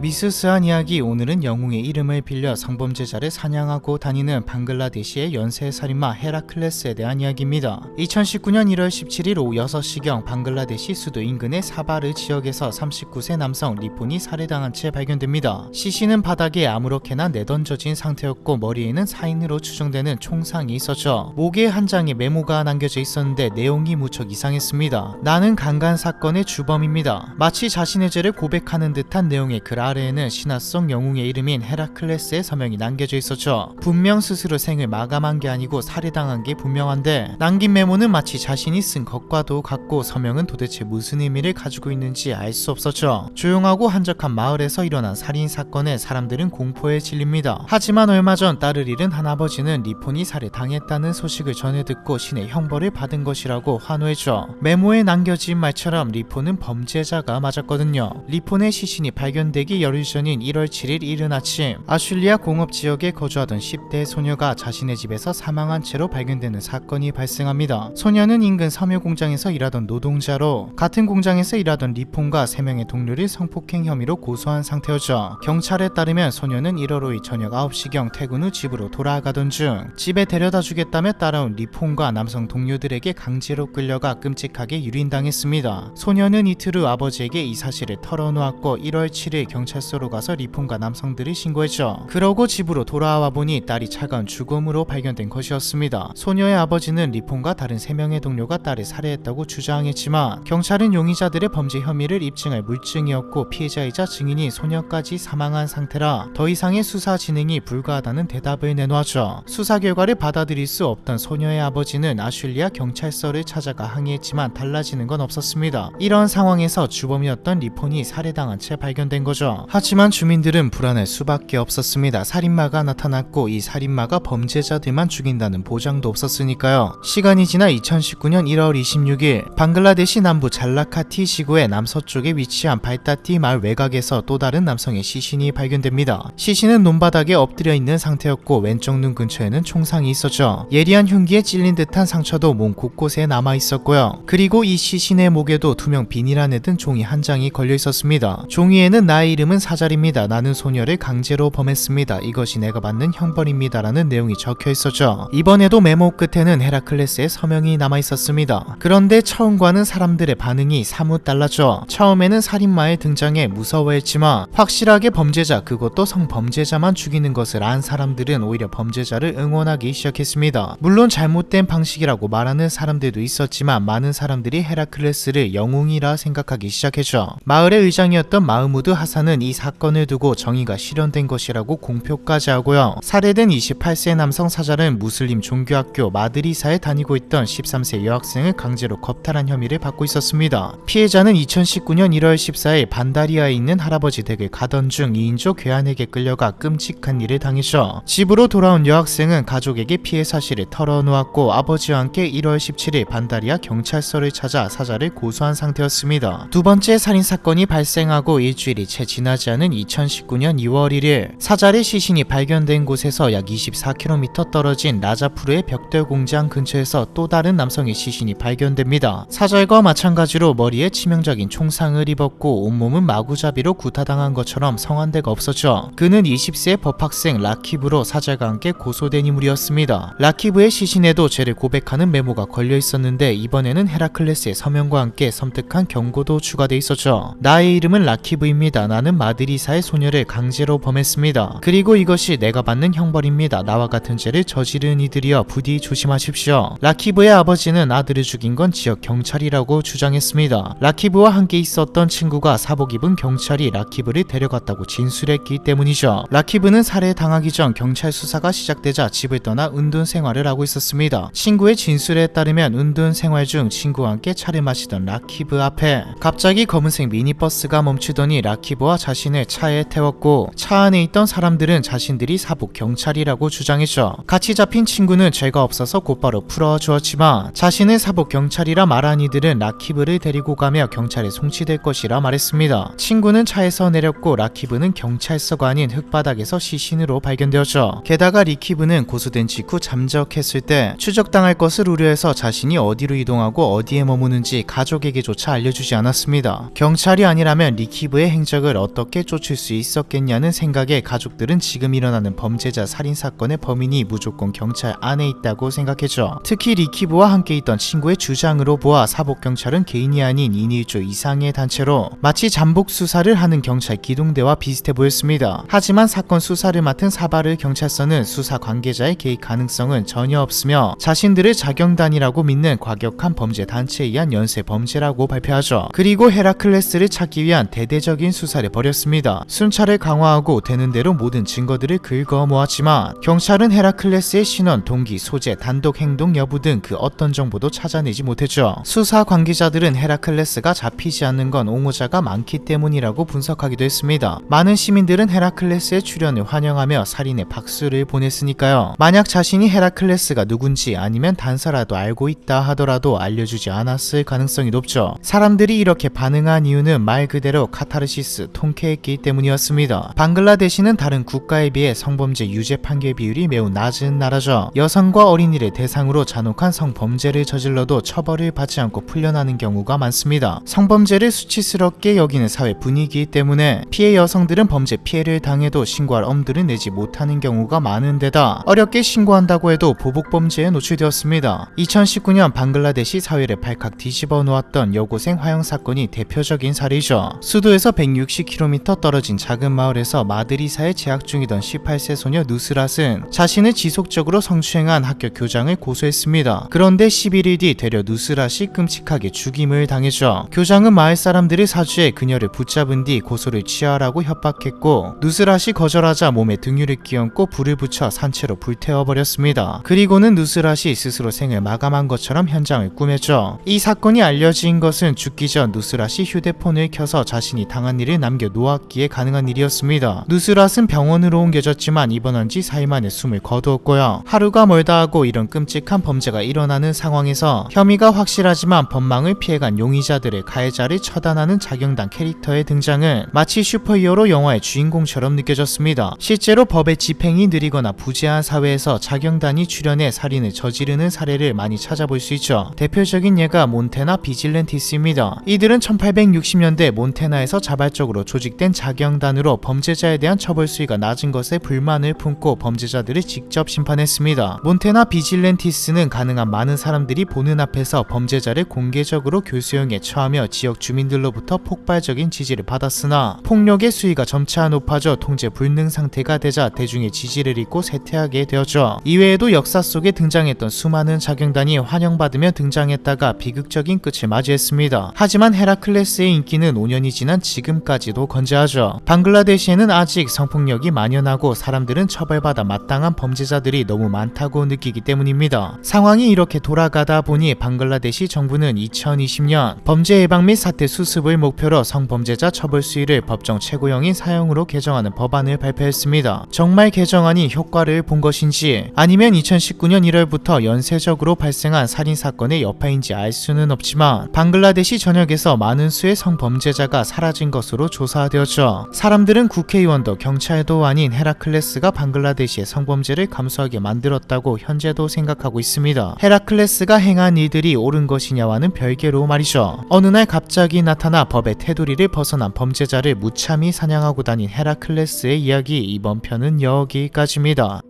미스스한 이야기 오늘은 영웅의 이름을 빌려 성범죄자를 사냥하고 다니는 방글라데시의 연쇄 살인마 헤라클레스에 대한 이야기입니다. 2019년 1월 17일 오후 6시경 방글라데시 수도 인근의 사바르 지역에서 39세 남성 리폰이 살해당한 채 발견됩니다. 시신은 바닥에 아무렇게나 내던져진 상태였고 머리에는 사인으로 추정되는 총상이 있었죠. 목에 한 장의 메모가 남겨져 있었는데 내용이 무척 이상했습니다. 나는 강간 사건의 주범입니다. 마치 자신의 죄를 고백하는 듯한 내용의 글아 래에는 신화 속 영웅의 이름인 헤라클레스의 서명이 남겨져 있었죠. 분명 스스로 생을 마감한 게 아니고 살해당한 게 분명한데 남긴 메모는 마치 자신이 쓴 것과도 같고 서명은 도대체 무슨 의미를 가지고 있는지 알 수 없었죠. 조용하고 한적한 마을에서 일어난 살인 사건에 사람들은 공포에 질립니다. 하지만 얼마 전 딸을 잃은 한 아버지는 리폰이 살해당했다는 소식을 전해 듣고 신의 형벌을 받은 것이라고 환호했죠. 메모에 남겨진 말처럼 리폰은 범죄자가 맞았거든요. 리폰의 시신이 발견되기 열흘 전인 1월 7일 이른 아침 아슐리아 공업 지역에 거주하던 10대 소녀가 자신의 집에서 사망한 채로 발견되는 사건이 발생합니다. 소녀는 인근 섬유 공장에서 일하던 노동자로 같은 공장에서 일하던 리폰과 3명의 동료를 성폭행 혐의로 고소한 상태였죠. 경찰에 따르면 소녀는 1월 5일 저녁 9시경 퇴근 후 집으로 돌아가던 중 집에 데려다 주겠다며 따라온 리폰과 남성 동료들에게 강제로 끌려가 끔찍하게 유린당했습니다. 소녀는 이틀 후 아버지에게 이 사실을 털어놓았고 1월 7일 경찰 서로 가서 리폰과 남성들이 신고했죠. 그러고 집으로 돌아와 보니 딸이 차가운 죽음으로 발견된 것이었습니다. 소녀의 아버지는 리폰과 다른 3명의 동료가 딸을 살해했다고 주장했지만 경찰은 용의자들의 범죄 혐의를 입증할 물증이었고 피해자이자 증인이 소녀까지 사망한 상태라 더 이상의 수사 진행이 불가하다는 대답을 내놓았죠. 수사 결과를 받아들일 수 없던 소녀의 아버지는 아슐리아 경찰서를 찾아가 항의했지만 달라지는 건 없었습니다. 이런 상황에서 주범이었던 리폰이 살해당한 채 발견된 거죠. 하지만 주민들은 불안할 수밖에 없었습니다. 살인마가 나타났고 이 살인마가 범죄자들만 죽인다는 보장도 없었으니까요. 시간이 지나 2019년 1월 26일 방글라데시 남부 잘라카티 시구의 남서쪽에 위치한 발타티 마을 외곽에서 또 다른 남성의 시신이 발견됩니다. 시신은 논바닥에 엎드려 있는 상태였고 왼쪽 눈 근처에는 총상이 있었죠. 예리한 흉기에 찔린 듯한 상처도 몸 곳곳에 남아 있었고요. 그리고 이 시신의 목에도 투명 비닐 안에 든 종이 한 장이 걸려 있었습니다. 종이에는 나의 이름 은 사자입니다. 나는 소녀를 강제로 범했습니다. 이것이 내가 받는 형벌입니다 라는 내용이 적혀 있었죠. 이번에도 메모 끝에는 헤라클레스의 서명이 남아 있었습니다. 그런데 처음과는 사람들의 반응이 사뭇 달랐죠. 처음에는 살인마의 등장에 무서워했지만 확실하게 범죄자 그것도 성범죄자만 죽이는 것을 안 사람들은 오히려 범죄자를 응원하기 시작했습니다. 물론 잘못된 방식이라고 말하는 사람들도 있었지만 많은 사람들이 헤라클레스를 영웅이라 생각하기 시작했죠. 마을의 의장이었던 마흐무드 하산은 이 사건을 두고 정의가 실현된 것이라고 공표까지 하고요. 살해된 28세 남성 사자는 무슬림 종교학교 마드리사에 다니고 있던 13세 여학생을 강제로 겁탈한 혐의를 받고 있었습니다. 피해자는 2019년 1월 14일 반다리아에 있는 할아버지 댁을 가던 중 2인조 괴한에게 끌려가 끔찍한 일을 당했죠. 집으로 돌아온 여학생은 가족에게 피해 사실을 털어놓았고 아버지와 함께 1월 17일 반다리아 경찰서를 찾아 사자를 고소한 상태였습니다. 두 번째 살인 사건이 발생하고 일주일이 채 지 나지 않은 2019년 2월 1일 사자의 시신이 발견된 곳에서 약 24km 떨어진 라자푸르의 벽돌 공장 근처에서 또 다른 남성의 시신이 발견됩니다. 사절과 마찬가지로 머리에 치명적인 총상을 입었고 온몸은 마구잡이로 구타당한 것처럼 성환대가 없었죠. 그는 20세 법학생 라키브로 사절과 함께 고소된 인물이었습니다. 라키브의 시신에도 죄를 고백하는 메모가 걸려 있었는데 이번에는 헤라클레스의 서명과 함께 섬뜩한 경고도 추가돼 있었죠. 나의 이름은 라키브입니다. 나는 마드리사의 소녀를 강제로 범했습니다. 그리고 이것이 내가 받는 형벌입니다. 나와 같은 죄를 저지른 이들이여 부디 조심하십시오. 라키브의 아버지는 아들을 죽인 건 지역 경찰이라고 주장했습니다. 라키브와 함께 있었던 친구가 사복 입은 경찰이 라키브를 데려갔다고 진술했기 때문이죠. 라키브는 살해 당하기 전 경찰 수사가 시작되자 집을 떠나 은둔 생활을 하고 있었습니다. 친구의 진술에 따르면 은둔 생활 중 친구와 함께 차를 마시던 라키브 앞에 갑자기 검은색 미니버스가 멈추더니 라키브와 자신을 차에 태웠고 차 안에 있던 사람들은 자신들이 사복 경찰이라고 주장했죠. 같이 잡힌 친구는 죄가 없어서 곧바로 풀어주었지만 자신을 사복 경찰이라 말한 이들은 라키브를 데리고 가며 경찰에 송치될 것이라 말했습니다. 친구는 차에서 내렸고 라키브는 경찰서가 아닌 흙바닥에서 시신으로 발견되었죠. 게다가 리키브는 고소된 직후 잠적했을 때 추적당할 것을 우려해서 자신이 어디로 이동하고 어디에 머무는지 가족에게조차 알려주지 않았습니다. 경찰이 아니라면 리키브의 행적을 어떻게 쫓을 수 있었겠냐는 생각에 가족들은 지금 일어나는 범죄자 살인 사건의 범인이 무조건 경찰 안에 있다고 생각했죠. 특히 리키브와 함께 있던 친구의 주장으로 보아 사복 경찰은 개인이 아닌 인일조 이상의 단체로 마치 잠복 수사를 하는 경찰 기동대와 비슷해 보였습니다. 하지만 사건 수사를 맡은 사바르 경찰서는 수사 관계자의 개입 가능성은 전혀 없으며 자신들을 자경단이라고 믿는 과격한 범죄 단체에 의한 연쇄 범죄라고 발표하죠. 그리고 헤라클레스를 찾기 위한 대대적인 수사를 벌 였습니다. 순찰을 강화하고 되는 대로 모든 증거들을 긁어 모았지만 경찰은 헤라클레스의 신원, 동기, 소재, 단독 행동 여부 등 그 어떤 정보도 찾아내지 못했죠. 수사 관계자들은 헤라클레스가 잡히지 않는 건 옹호자가 많기 때문이라고 분석하기도 했습니다. 많은 시민들은 헤라클레스의 출연을 환영하며 살인의 박수를 보냈으니까요. 만약 자신이 헤라클레스가 누군지 아니면 단서라도 알고 있다 하더라도 알려주지 않았을 가능성이 높죠. 사람들이 이렇게 반응한 이유는 말 그대로 카타르시스, 통 쾌했기 때문이었습니다. 방글라데시는 다른 국가에 비해 성범죄 유죄 판결 비율이 매우 낮은 나라죠. 여성과 어린이를 대상으로 잔혹한 성범죄를 저질러도 처벌을 받지 않고 풀려나는 경우가 많습니다. 성범죄를 수치스럽게 여기는 사회 분위기 때문에 피해 여성들은 범죄 피해를 당해도 신고할 엄두를 내지 못하는 경우가 많은데다 어렵게 신고한다고 해도 보복 범죄에 노출되었습니다. 2019년 방글라데시 사회를 발칵 뒤집어 놓았던 여고생 화형 사건이 대표적인 사례죠. 수도에서 160km 떨어진 작은 마을에서 마드리사에 재학 중이던 18세 소녀 누스랏은 자신을 지속적으로 성추행한 학교 교장을 고소했습니다. 그런데 11일 뒤 되려 누스랏이 끔찍하게 죽임을 당했죠. 교장은 마을 사람들을 사주해 그녀를 붙잡은 뒤 고소를 취하라고 협박했고 누스랏이 거절하자 몸에 등유를 끼얹고 불을 붙여 산채로 불태워버렸습니다. 그리고는 누스랏이 스스로 생을 마감한 것처럼 현장을 꾸몄죠. 이 사건이 알려진 것은 죽기 전 누스랏이 휴대폰을 켜서 자신이 당한 일을 남겨 놓았기에 가능한 일이었습니다. 누스랏은 병원으로 옮겨졌지만 입원한 지 4일 만에 숨을 거두었고요. 하루가 멀다 하고 이런 끔찍한 범죄가 일어나는 상황에서 혐의가 확실하지만 법망을 피해간 용의자들의 가해자를 처단하는 자경단 캐릭터의 등장은 마치 슈퍼히어로 영화의 주인공처럼 느껴졌습니다. 실제로 법의 집행이 느리거나 부재한 사회에서 자경단이 출연해 살인을 저지르는 사례를 많이 찾아볼 수 있죠. 대표적인 예가 몬테나 비질렌티스입니다. 이들은 1860년대 몬테나에서 자발적으로 조직된 자경단으로 범죄자에 대한 처벌 수위가 낮은 것에 불만을 품고 범죄자들을 직접 심판했습니다. 몬테나 비질렌티스는 가능한 많은 사람들이 보는 앞에서 범죄자를 공개적으로 교수형에 처하며 지역 주민들로부터 폭발적인 지지를 받았으나 폭력의 수위가 점차 높아져 통제 불능 상태가 되자 대중의 지지를 잃고 쇠퇴하게 되었죠. 이외에도 역사 속에 등장했던 수많은 자경단이 환영받으며 등장했다가 비극적인 끝을 맞이했습니다. 하지만 헤라클레스의 인기는 5년이 지난 지금까지도 건재하죠. 방글라데시에는 아직 성폭력이 만연하고 사람들은 처벌받아 마땅한 범죄자들이 너무 많다고 느끼기 때문입니다. 상황이 이렇게 돌아가다 보니 방글라데시 정부는 2020년 범죄 예방 및 사태 수습을 목표로 성범죄자 처벌 수위를 법정 최고형인 사형으로 개정하는 법안을 발표했습니다. 정말 개정안이 효과를 본 것인지 아니면 2019년 1월부터 연쇄적으로 발생한 살인 사건의 여파인지 알 수는 없지만 방글라데시 전역에서 많은 수의 성범죄자가 사라진 것으로 조사 되었죠. 사람들은 국회의원도 경찰도 아닌 헤라클레스가 방글라데시의 성범죄를 감수하게 만들었다고 현재도 생각하고 있습니다. 헤라클레스가 행한 일들이 옳은 것이냐와는 별개로 말이죠. 어느 날 갑자기 나타나 법의 테두리를 벗어난 범죄자를 무참히 사냥하고 다닌 헤라클레스의 이야기 이번 편은 여기까지입니다.